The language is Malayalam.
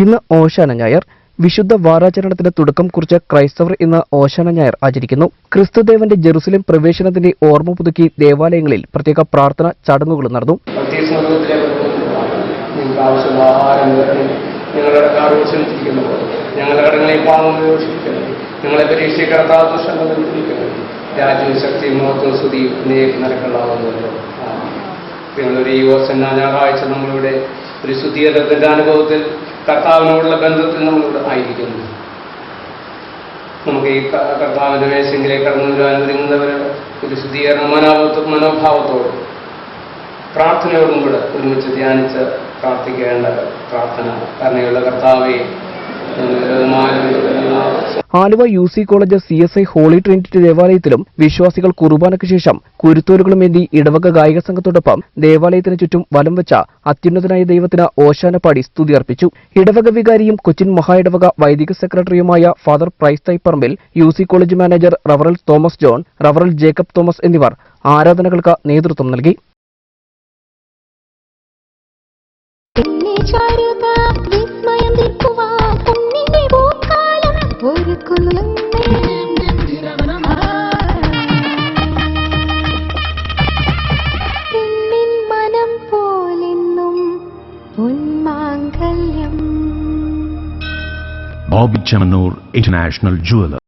ഇന്ന് ഓശാന ഞായർ. വിശുദ്ധ വാരാചരണത്തിന്റെ തുടക്കം കുറിച്ച ക്രൈസ്തവർ ഇന്ന് ഓശാന ഞായർ ആചരിക്കുന്നു. ക്രിസ്തുദേവന്റെ ജെറുസലേം പ്രവേശനത്തിന്റെ ഓർമ്മ പുതുക്കി ദേവാലയങ്ങളിൽ പ്രത്യേക പ്രാർത്ഥന ചടങ്ങുകൾ നടന്നു. ഞങ്ങളുടെ കടങ്ങളെ പാവം ഞങ്ങളെ ഞായറാഴ്ച നമ്മളിവിടെ ഒരു ശുദ്ധീകരണത്തിന്റെ അനുഭവത്തിൽ കർത്താവിനോടുള്ള ബന്ധത്തിൽ നമ്മളിവിടെ ആയിരിക്കുന്നു. നമുക്ക് ഈ കർത്താവിന്റെ കർത്താവിന്റെ മേശെങ്കിലേക്ക് കടന്നു വരാൻ ഒരുങ്ങുന്നവർ ഒരു ശുദ്ധീകരണ മനോഭാവത്തോ മനോഭാവത്തോട് പ്രാർത്ഥനയോടും കൂടെ ഒരുമിച്ച് ധ്യാനിച്ച് പ്രാർത്ഥിക്കേണ്ട പ്രാർത്ഥന കരുണയുള്ള കർത്താവെ Aluva U C college C S I holy trinity ദേവാലയത്തിലും വിശ്വാസികൾ കുർബാനയ്ക്ക് ശേഷം കുരുത്തോലുകളും എന്തി ഇടവക ഗായക സംഘത്തോടൊപ്പം ദേവാലയത്തിന് ചുറ്റും വലം വെച്ച അത്യുന്നതനായ ദൈവത്തിന് ഓശാനപ്പാടി പാടി സ്തുതി അർപ്പിച്ചു. ഇടവക വികാരിയും കൊച്ചിൻ മഹാ ഇടവക വൈദിക സെക്രട്ടറിയുമായ father price Thaiparambil U C college manager റവറൽ Thomas John റവറൽ Jacob Thomas എന്നിവർ ആരാധനകൾക്ക് നേതൃത്വം നൽകി. എന്നെ Bobby Chamanur International Jeweler.